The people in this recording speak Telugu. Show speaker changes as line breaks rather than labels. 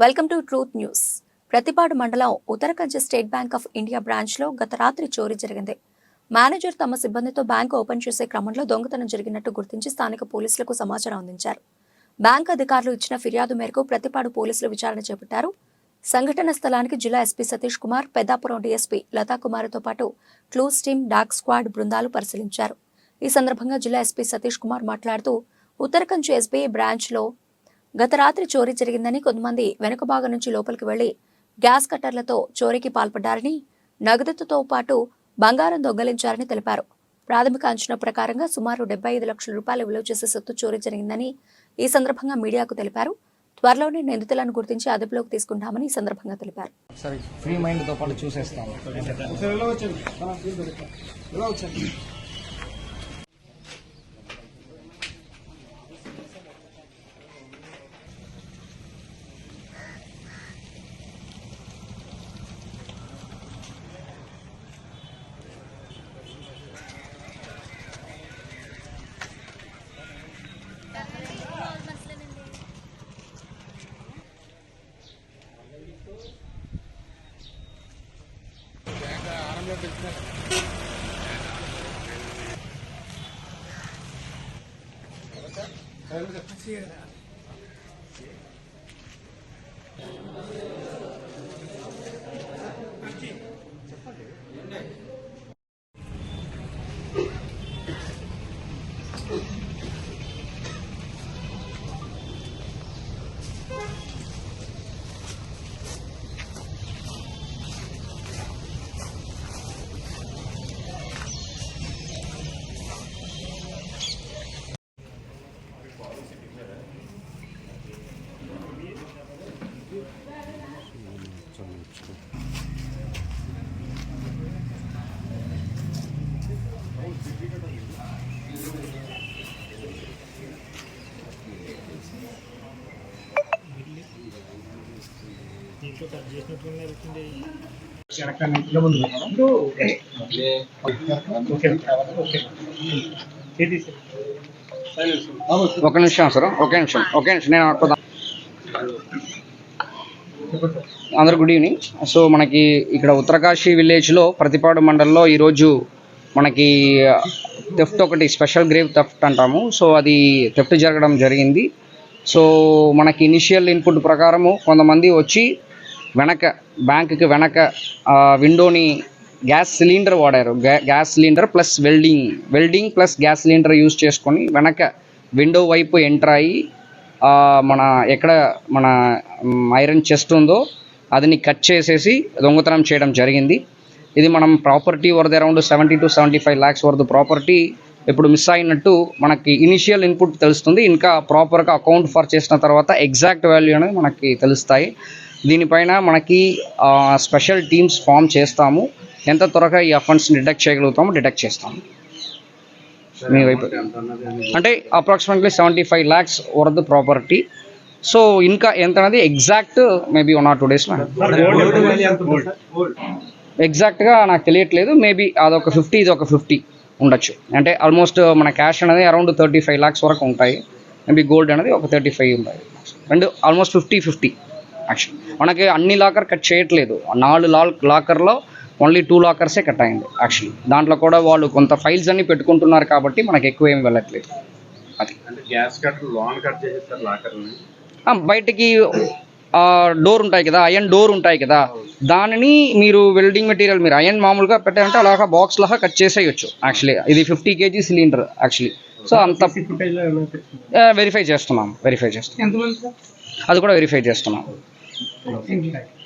Welcome to truth news Prathipadu మండలం Uttarakanchi state bank of India బ్రాంచ్లో గత రాత్రి చోరీ జరిగింది. మేనేజర్ తమ సిబ్బందితో బ్యాంకు ఓపెన్ చేసే క్రమంలో దొంగతనం జరిగినట్టు గుర్తించి స్థానిక పోలీసులకు సమాచారం అందించారు. బ్యాంక్ అధికారులు ఇచ్చిన ఫిర్యాదు మేరకు ప్రతిపాడు పోలీసులు విచారణ చేపట్టారు. సంఘటన స్థలానికి జిల్లా ఎస్పీ సతీష్ కుమార్ పెద్దాపురం డీఎస్పీ లతా కుమార్తో పాటు క్లూస్ టీమ్ డాగ్ స్క్వాడ్ బృందాలు పరిశీలించారు. ఈ సందర్భంగా జిల్లా ఎస్పీ సతీష్ కుమార్ మాట్లాడుతూ ఉత్తరకంచి ఎస్బీఐ బ్రాంచ్లో గత రాత్రి చోరీ జరిగిందని కొంతమంది వెనుక భాగం నుంచి లోపలికి వెళ్ళి గ్యాస్ కట్టర్లతో చోరీకి పాల్పడ్డారని నగదుతో పాటు బంగారం దొంగలించారని తెలిపారు. ప్రాథమిక అంచనా ప్రకారంగా సుమారు డెబ్బై ఐదు లక్షల రూపాయలు విలువ చేసే సొత్తు చోరీ జరిగిందని ఈ సందర్భంగా మీడియాకు తెలిపారు. త్వరలోనే నిందితులను గుర్తించి అదుపులోకి తీసుకుంటామని ఈ సందర్భంగా తెలిపారు.
సరే ఫ్రీ మైండ్తో పాటు చూసేస్తాము. 怎么了？开不了快车啊？ఒక నిమిషం సార్ ఒకే నిమిషం ఒకే నిమిషం నేను అక్కడ అందరు గుడ్ ఈవినింగ్. సో మనకి ఇక్కడ ఉత్తరకాశీ విలేజ్లో ప్రతిపాడు మండలంలో ఈరోజు మనకి థెఫ్ట్ ఒకటి స్పెషల్ గ్రేవ్ థెఫ్ట్ అంటాము. సో అది థెఫ్ట్ జరగడం జరిగింది. సో మనకి ఇనిషియల్ ఇన్పుట్ ప్రకారము కొంతమంది వచ్చి వెనక బ్యాంకుకి వెనక విండోని గ్యాస్ సిలిండర్ వాడారు. గ్యా- gas cylinder plus welding. Welding plus gas cylinder use చేసుకొని వెనక విండో వైపు ఎంటర్ అయ్యి మన ఎక్కడ మన ఐరన్ చెస్ట్ ఉందో అదిని కట్ చేసేసి దొంగతనం చేయడం జరిగింది. ఇది మనం ప్రాపర్టీ వరద around seventy two seventy five lakhs వరద ప్రాపర్టీ ఇప్పుడు మిస్ అయినట్టు మనకి ఇనిషియల్ ఇన్పుట్ తెలుస్తుంది. ఇంకా ప్రాపర్గా అకౌంట్ ఫర్ చేసిన తర్వాత ఎగ్జాక్ట్ వాల్యూ అనేది మనకి తెలుస్తాయి. దీనిపైన మనకి స్పెషల్ టీమ్స్ ఫామ్ చేస్తాము. ఎంత త్వరగా ఈ అఫెన్స్ని డిటెక్ట్ చేయగలుగుతామో డిటెక్ట్ చేస్తాము. మీ వైపు. అంటే అప్రాక్సిమేట్లీ సెవెంటీ ఫైవ్ ల్యాక్స్ వరద ప్రాపర్టీ. సో ఇంకా ఎంత అనేది exact maybe one or two డేస్లో ఎగ్జాక్ట్గా నాకు తెలియట్లేదు. మేబీ అదొక ఫిఫ్టీ ఇది ఒక ఫిఫ్టీ ఉండొచ్చు. అంటే ఆల్మోస్ట్ మన క్యాష్ అనేది అరౌండ్ థర్టీ ఫైవ్ ల్యాక్స్ వరకు ఉంటాయి. మేబీ గోల్డ్ అనేది ఒక థర్టీ ఫైవ్ ఉంటాయి రెండు ఆల్మోస్ట్ ఫిఫ్టీ ఫిఫ్టీ. యాక్చువల్ మనకి అన్ని లాకర్ కట్ చేయట్లేదు. నాలుగు లా లాకర్లో ఓన్లీ టూ లాకర్సే కట్ అయింది యాక్చువల్లీ దాంట్లో కూడా వాళ్ళు కొంత ఫైల్స్ అన్ని పెట్టుకుంటున్నారు కాబట్టి మనకి ఎక్కువ ఏమి వెళ్ళట్లేదు. అది.
అంటే గ్యాస్ కట్ లోన్ కట్ చేసేస్తారు లాకర్ని
బయటికి డోర్ ఉంటాయి కదా అయన్ డోర్ ఉంటాయి కదా దానిని మీరు వెల్డింగ్ మెటీరియల్ మీరు అయన్ మామూలుగా పెట్టారంటే అలాగా బాక్స్ లాగా కట్ చేసేయచ్చు యాక్చువల్లీ ఇది fifty kg cylinder actually so అంత వెరిఫై చేస్తున్నాం వెరిఫై చేస్తున్నాం. అది కూడా వెరిఫై చేస్తున్నాం. 我进去了